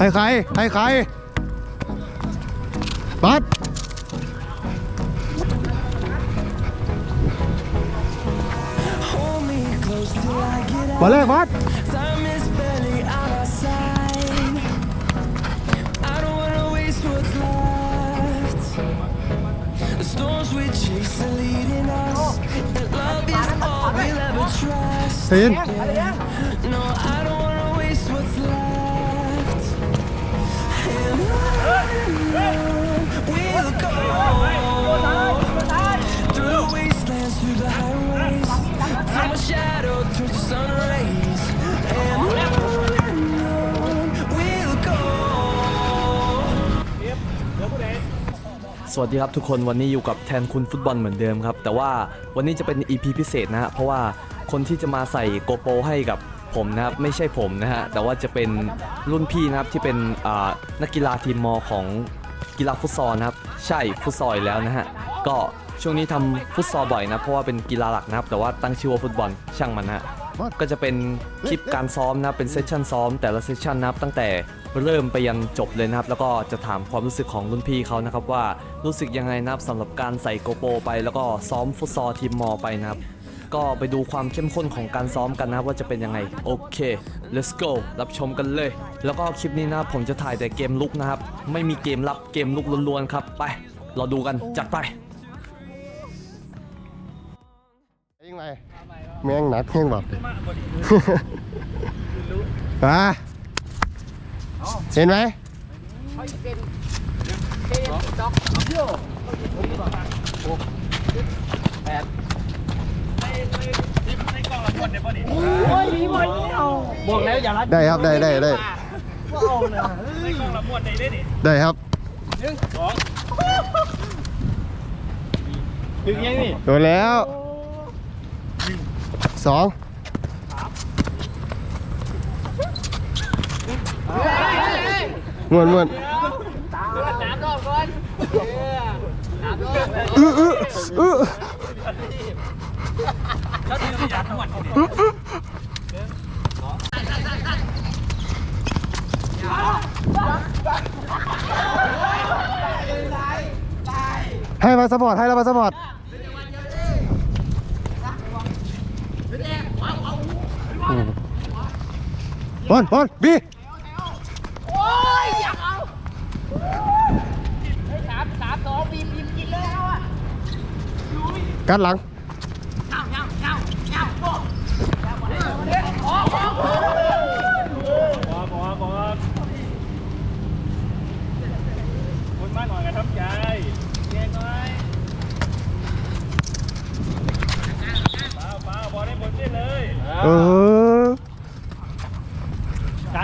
ให้ใครให้ใครบัสมาเลยบัสเซน wastelands, through the highways, till my shadow turns to sun rays. And on we'll go. สวัสดีครับทุกคนวันนี้อยู่กับแทนคุณฟุตบอลเหมือนเดิมครับ แต่ว่าวันนี้จะเป็น EP พิเศษนะฮะเพราะว่าคนที่จะมาใส่โกโปรให้กับผมนะครับไม่ใช่ผมนะฮะแต่ว่าจะเป็นรุ่นพี่นะครับที่เป็นอ่านักกีฬาทีมมอของกีฬาฟุตซอลนะครับ ใช่ฟุตซอลแล้วนะฮะก็ ช่วงนี้ทำฟุตซอลบ่อยนะ เพราะว่าเป็นกีฬาหลักนะครับ แต่ว่าตั้งชื่อว่าฟุตบอลช่างมันนะฮะก็จะเป็นคลิปการซ้อมนะครับเป็นเซสชั่นซ้อมแต่ละเซสชั่นนะครับตั้งแต่เริ่มไปยันจบเลยนะครับ แล้วก็จะถามความรู้สึกของรุ่นพี่เขานะครับว่ารู้สึกยังไงนะครับสำหรับการใส่โกโปรไป แล้วก็ซ้อมฟุตซอลทีมมอไปนะครับ ก็ไปดูความเข้มข้นของการซ้อมกันนะครับว่าจะเป็นยังไง โอเค let's go รับชมกันเลย แล้วก็คลิปนี้นะครับผมจะถ่ายแต่เกมลุกนะครับ ไม่มีเกมรับเกมลุกล้วนๆครับไป เราดูกันจัดไป แม่งหนักแห้งแบบเลยมาเห็นไหมบอกแล้วอย่ารัดได้ครับได้ได้ได้เอาเลยได้ครับถึงยังนี่โดนแล้ว สองมวนมวนอื้ออื้ออื้อให้มาสปอร์ตให้เรามาสปอร์ต บอลบอลบีกัดหลังบอกบอกบอกคุณมาหน่อยกันทับใจเย็นหน่อยเปล่าเปล่าบอลได้หมดสิ้นเลย เออ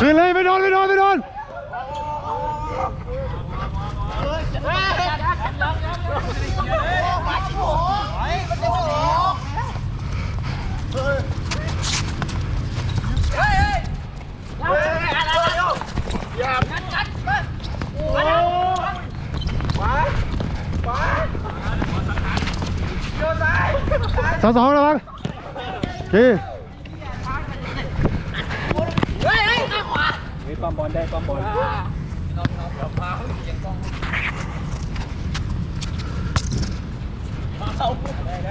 คืนเลยไม่โดนไม่โดนไม่โดน สองสองระวังโอเคมีปั๊มบอลได้ปั๊มบอลได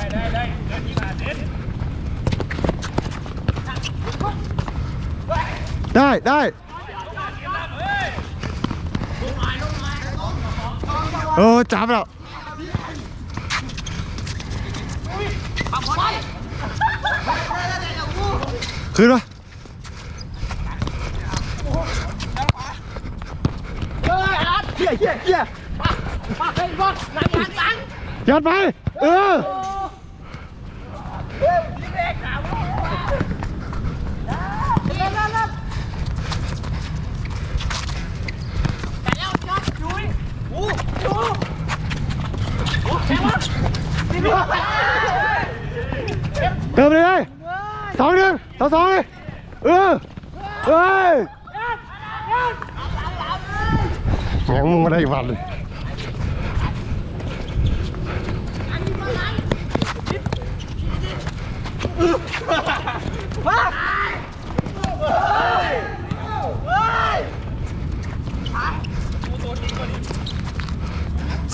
้ได้ได้เดินที่ผ่าเน็ตได้ได้เออจับแล้ว คืนวะยัดไป เออ เติมเลยเลยสองหนึ่งสองสองเลยเออเฮ้ยแม่งมึงมาได้วันเลย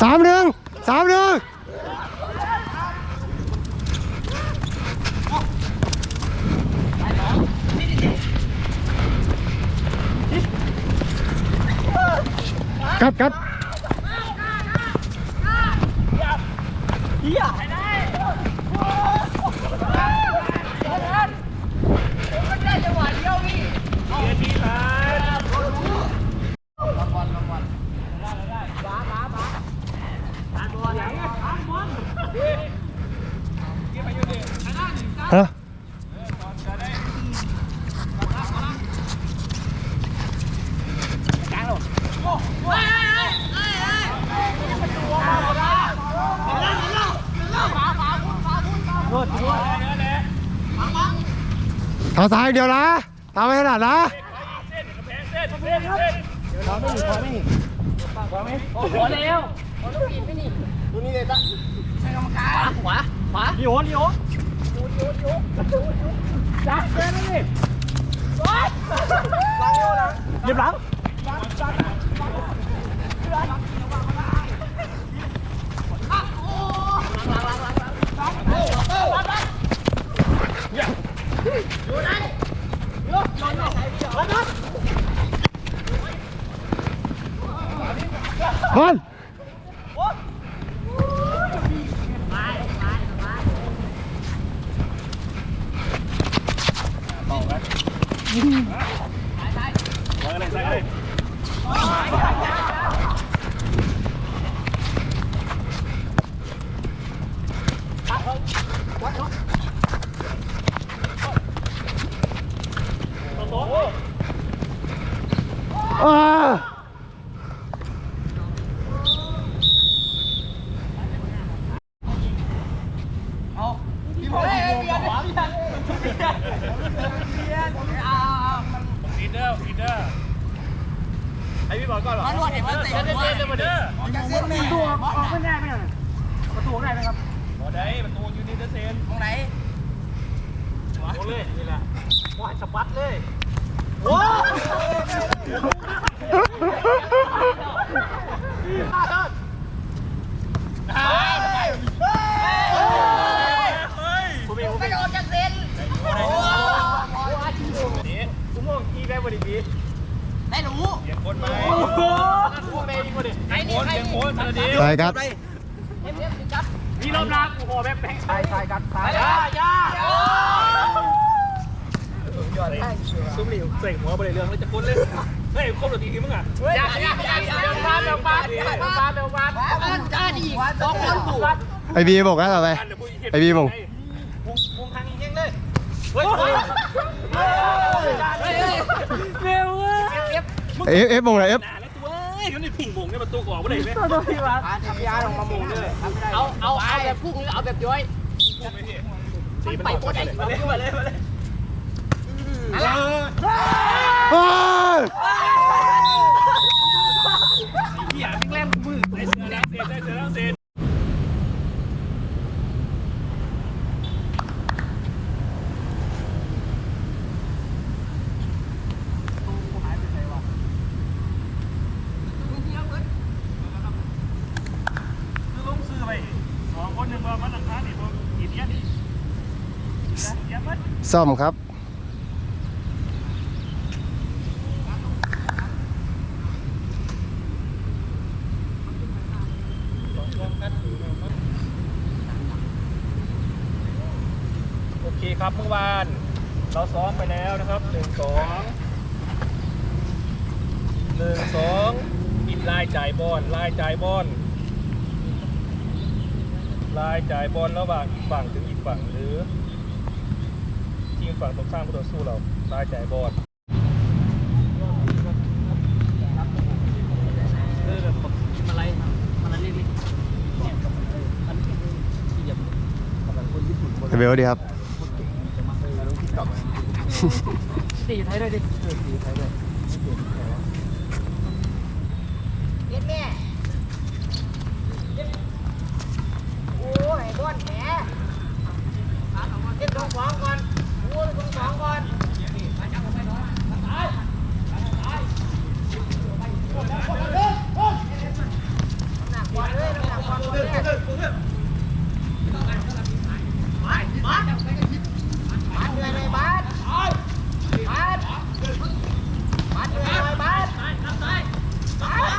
สามหนึ่งสามหนึ่งกัดกัด ฮะเท้าซ้ายอย่างเดียวนะตามไม่ถนัดนะพี่โอนพี่โอน เรียบหลังบอลอ่า ฟีดเดอร์ฟีดเดอร์ให้ พี่บอลก่อนเหรอมันวดเห็นว่าเตะเตะเตะมาเด้อประตูออกไม่ได้ไหมประตูได้ไหมครับพอได้ประตูยูนิเตอร์เซนตรงไหนโอ้เลยนี่แหละว่าสปัดเลยโอ้ผมเองผมไม่ออกจากเซนนี่กูมองอีได้บริบี ได้หนูเสียงคนไหมโอ้โหพวกเมย์ยิงมาดิไอ้นี่ไอ้นี่โคนทันทีใส่กัดนี่รอบหน้ากูขอแบบแบงค์ชายชายกันชายยาย่าซุ้มหลิวเสกหัวไปเลยเรื่องเลยจะก้นเลยเฮ้ยครบตัวทีทีมึงอะอย่าอย่าอย่าอย่าเร็วมาเร็วมาเร็วมาเร็วมามันจะดีสองคนถูกไอบีบอกกันต่อไปไอ้บีมึงมุงมุงทางยิงเลยเฮ้ยเฮ้ยเร็วเว้ย เอฟเอฟบอกหน่อยเอฟหนาแล้วตัวเอ้ยเดี๋ยวนี่พุ่งมุงในประตูก่อนไม่ได้ไหมตัวพี่วะทำยาลงมามุงเลยเอาเอาเอาแบบพุ่งหรือเอาแบบย้อยตีมันไปตัวไหนมาเลยมาเลยมาเลยโอ้ยพี่อยากวิ่งเล่นมือไอ้เสือแล้วเสือเสือแล้วเสือคือลงซื้อไปสองคนหนึ่งว่ามันหลังคานี่ผมกินเยอะดิเยอะมั้ย ซ่อมครับ โอเคครับเมื่อวาน เราซ้อมไปแล้วนะครับหนึ่งสองหนึ่งสองอินไล่จ่ายบอลไล่จ่ายบอลรายจ่ายบอลระหว่างอีกฝั่งถึงอีกฝั่งหรือ ทีม ฝั่งตรงข้ามผู้ต่อสู้เรารายจ่ายบอลเบลดีครับตีไทยด้วยดิตีไทยด้วยเย็ดแม่โอ้ยก้อนแหมเย็ดตรงสองก่อนโอ้ยตรงสองก่อนหนักบอลเลยหนักบอลเลยบาสบาสเหนื่อยเลยบาส บาสบาสเหนื่อยหน่อยบาสบาส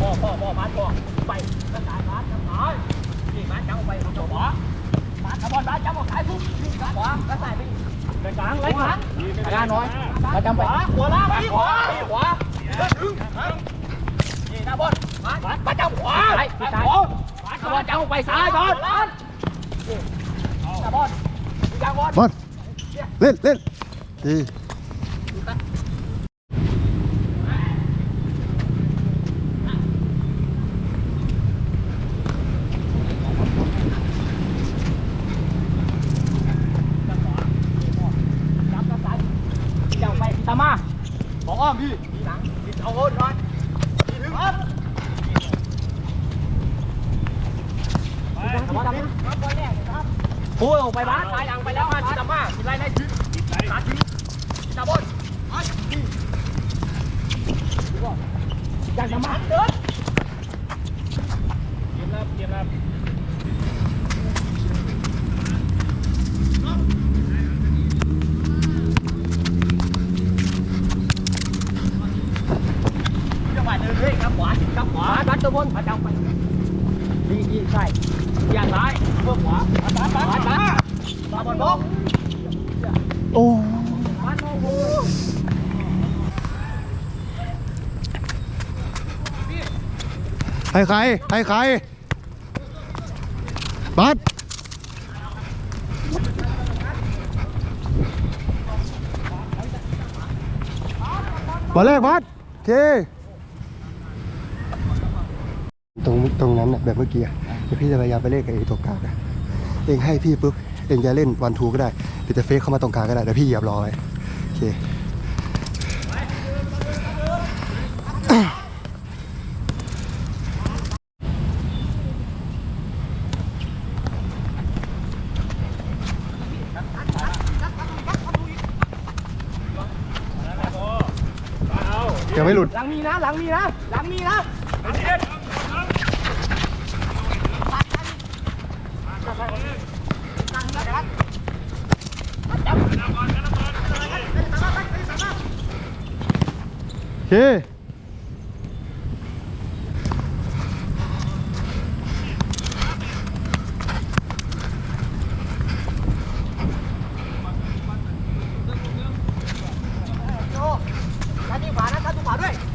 พ่อพ่อพ่อบาสพ่อไปกระจายบาสจับหายนี่บาสจับไปจับหัวบาสจับบอลบาสจับออกสายปุ๊บนี่จับหัวกระจายไปกระจางเลยหลังกระจางน้อยกระจางไปหัวล่างไปหัวหัวถึงนี่นะบอลบาสบาสจับหัวไปซ้ายบอลบอลจับไปซ้ายบอลบอลจับบอลจับบอล บอลเล่นเล่นดีไปตามาบอกอ้อมพี่ทีหลังทีเอาโอนหน่อยทีถึงครับโอ้ยออกไปบ้านตายหลังไปแล้วมาชิดามาชิดไรใน ดขาชิดตาบอลยังจะมาเดินเกมรับเกมรับจังหวะเดินเลยครับขวาครับขวาบัดตัวบนบัดจังไปดีดีใช่อย่างซ้ายเพื่อขวาบัดบัดบัดบัดบัดบอลบกโอ้บัด โอ้ให้ใครให้ใครบัสบอลแรกบัสโอเค ตรงตรงนั้นน่ะแบบเมื่อกี้อะเดี๋ยวพี่จะพยายามไปเล่นกับไอ้ตัวกลางอะเองให้พี่ปุ๊บ เองจะเล่นวันทูก็ได้หรือจะเฟกเข้ามาตรงกลางก็ได้แต่พี่เหยียบรอไว้โอเคยังไม่หลุด หลังมีนะ หลังมีนะ หลังมีนะโอเคโจขาที่ขวานะขาที่ขวาด้วย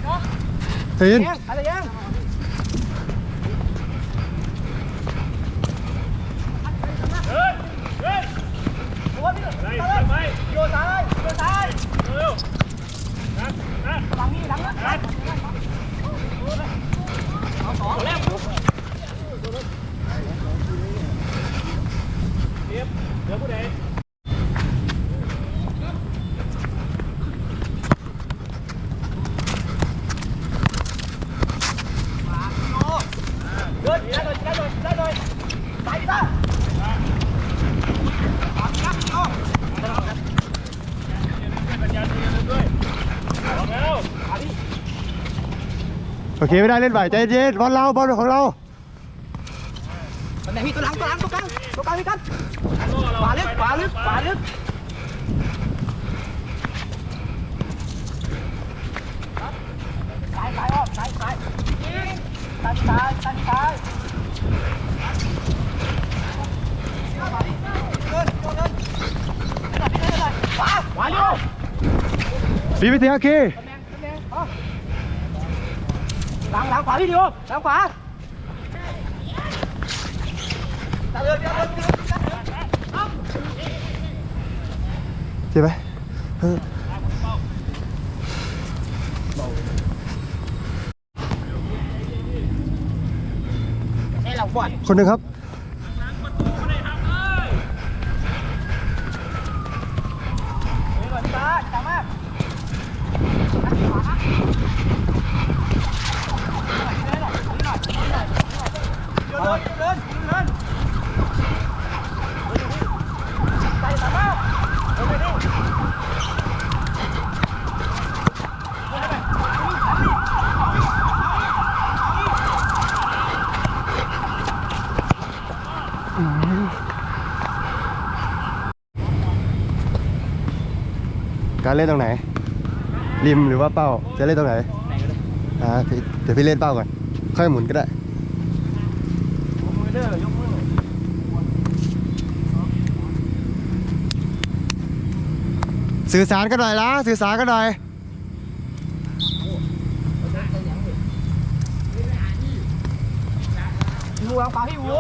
เนาะเฮ้ย ที่ไม่ได้เล่นไหวใจเย็นบอลเราบอลของเราไหนมีตัวหลังตัวหลังตัวกลางตัวกลางพี่กันขวาลึกขวาลึกขวาลึกซ้ายซ้ายออกซ้ายซ้ายซ้ายซ้ายซ้ายซ้ายปีไปถึงอาคี ขวาพี่ดิวหลังขวาใช่ไหมเออคนหนึ่งครับ การ เล่นตรงไหน ริมหรือว่าเป้า จะเล่นตรงไหนอ่าพี่เดี๋ยวพี่เล่นเป้าก่อน ค่อยหมุนก็ได้สื่อสารกันหน่อยละสื่อสารกันหน่อยพี่วู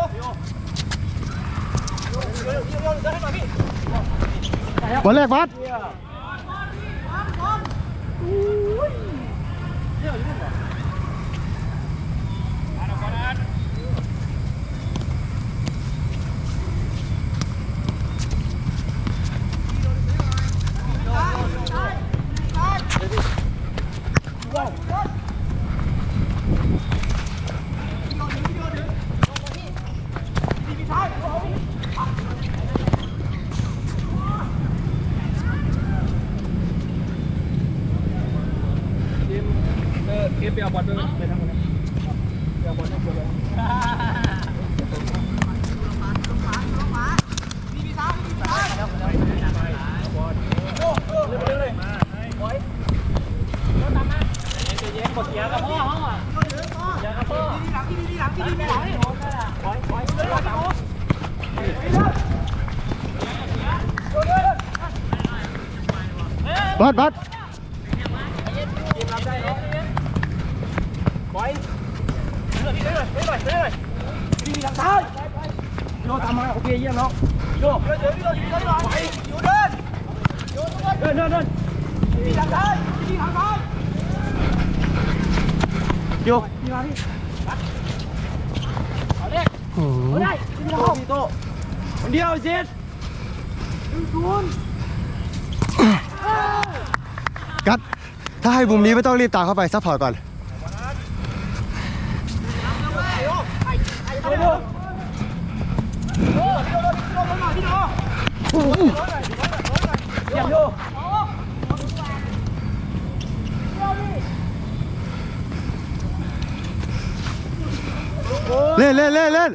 Wow. หลังขวาพี่วูบอลแรกบัสบัด สบัสพี่ทางซ้ายโยตามมาโอเคเยี่ยมน้องโยเดินเดินเดินเดินไปอยู่เดินเดินเดินเดินพี่ทางซ้ายพี่ทางซ้ายโยกพี่มาพี่อืมได้พี่ทางพี่โตคนเดียวเจ็ดกัดถ้าให้มุมนี้ไม่ต้องรีบตามเข้าไปซัพพอร์ตก่อน เยี่ยมโยเล่นเล่นเล่นเล่น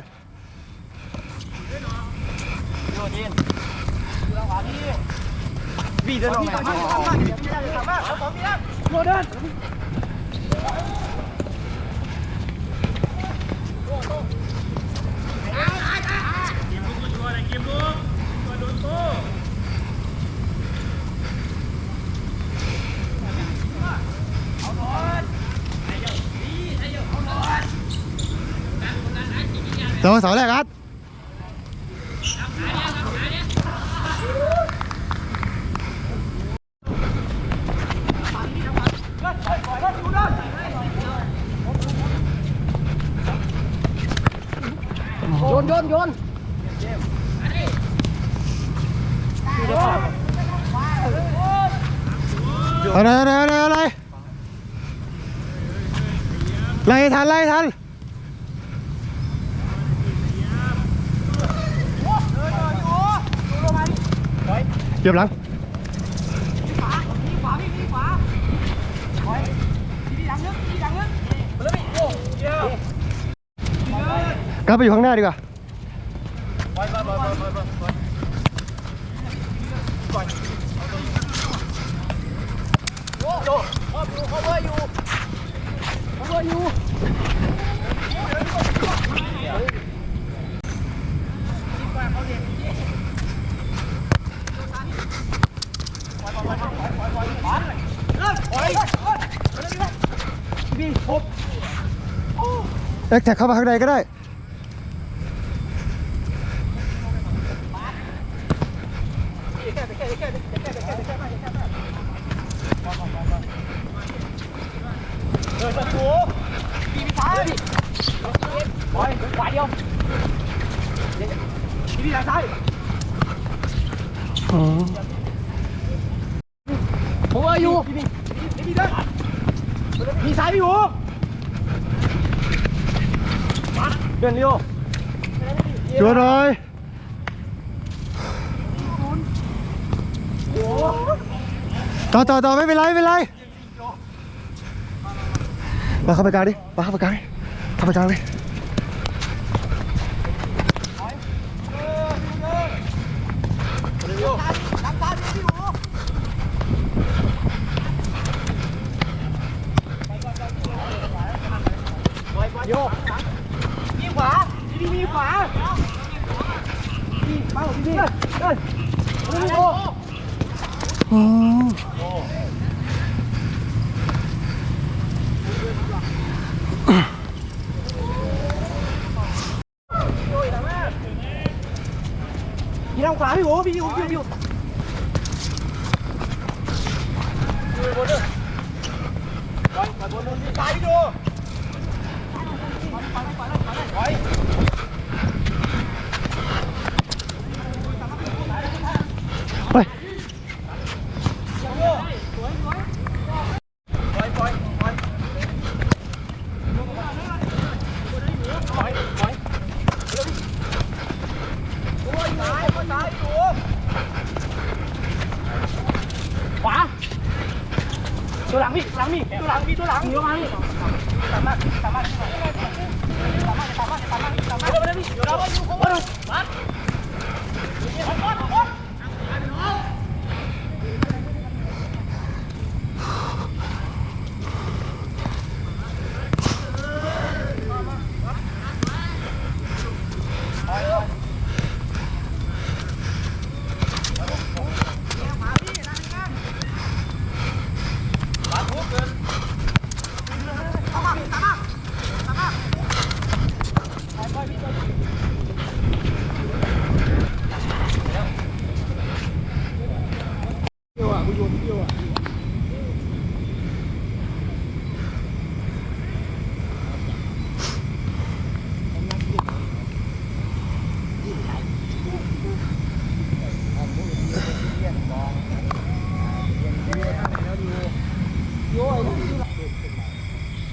พี่เดินออกมา โยเดินเสาเสาแรกอัดโยนโยนโยนอะไรอะไรอะไรอะไรไล่ทันไล่ทันเก็บหลังกลับไปอยู่ข้างหน้าดีกว่า ก่อนโอยู่ cover อยู่ cover อยู่เอ็กแท็กเข้ามาข้างในก็ได้ อ๋อผมว่าอยู่พี่พี่ไดินพี่ซ้ายพี่หมูมาเดินเร็วชัวร์หน่อยต่อต่อต่อไม่เป็นไรไม่เป็นไรมาเข้าไปกลางดิมาเข้าไปกลางดิเข้าไปกลางเลยกมีขวาพี่พี่มีขวาพี่มาพี่พี่เดินเดินเดินโย อ๋อพี่ทางขวาพี่หมูพี่พี่พี่พี่ปล่อยปล่อยบนบนพี่ซ้ายพี่ดู ไป ขวา ตัวหลังพี่หลังพี่ตัวหลังพี่ตัวหลังตัวมาพี่สามารถสามารถสามารถสามารถสามารถสามารถสามารถเดี๋ยวพี่เดี๋ยวเราอยู่ข้างบนมา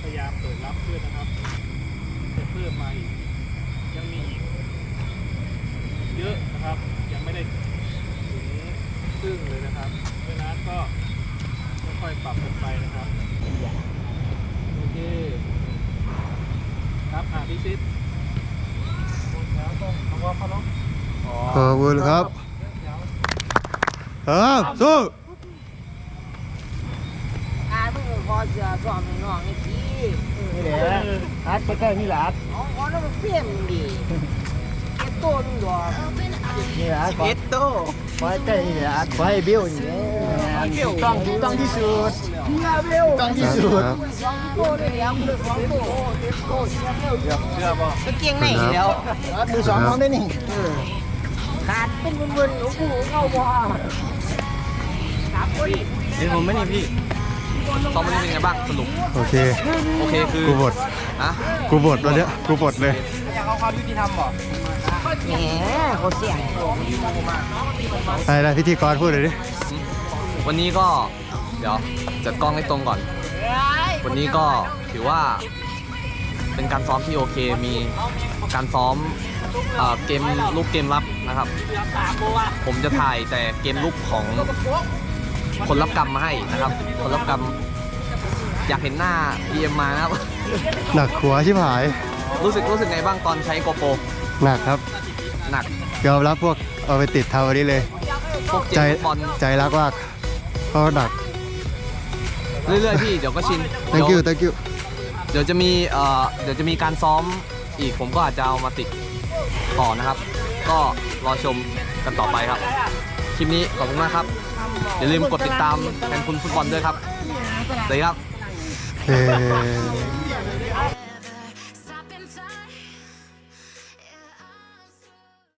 พยายามเปิดรับเพื่อนนะครับจะเพิ่มมาอีกยังมีอีกเยอะนะครับ ยังไม่ได้ถึงครึ่งเลยนะครับเพราะฉะนั้นก็ค่อยๆปรับกันไปนะครับโอเคครับอ่าพี่ซิดแล้วต้องเอาว่าเขาเนาะ ขอ บคุณครับครับสู้อามึงพอเสือสอนน้องนี่พี่นี่แหละอาร์ตใกล้ๆนี่แหละอาร์ตน้อน้องเพี้ยนดีเก็บตัวนึงดอกนี่แหละอาร์ตเอ็ดโต้ไว้ใกล้นี่แหละอาร์ตไว้เบี้ยวนี่ต้องต้องที่สุดต้องที่สุดครับสองตัวเลยแล้วมือสองเกียวเชื่อป่ะเก่งไหนแล้วมือสองน้องได้นี่ ขาดเป็นเวินๆหนูกูเข้าบ่ครับพี่เห็นผมไหมนี่พี่ซ้อมวันนี้เป็นไงบ้างสนุกโอเค โอเคคือกูบดอะกูบดวันเนี้ยกูบดเลยอยากเอาความยุติธรรมบ่แหมเขาเสียงอะไรนะพิธีกรพูดเลยดิวันนี้ก็เดี๋ยวจัดกล้องให้ตรงก่อน วันนี้ก็ถือว่า เป็นการซ้อมที่โอเคมีการซ้อม เอ่อเกมลูกเกมรับนะครับ ผมจะถ่ายแต่เกมลุกของคนรับกรรมมาให้นะครับ คนรับกรรมอยากเห็นหน้า PM มานะครับ หนักหัวชิบหาย รู้สึกรู้สึกไงบ้างตอนใช้โกโปรหนักครับ หนักยอมรับพวกเอาไปติดเทาอันนี้เลย พวกเจใจมส์บอลใจรักมากเพราะหนัก เรื่อยๆพี่เดี๋ยวก็ชิน thank เดี๋ you ยว thank you เดี๋ยวจะมีเอ่อเดี๋ยวจะมีการซ้อมอีกผมก็อาจจะเอามาติด ต่อนะครับ ก็รอชมกันต่อไปครับ คลิปนี้ขอบคุณมากครับ อย่าลืมกดติดตามแฟนคุณฟุตบอลด้วยครับเลยครับ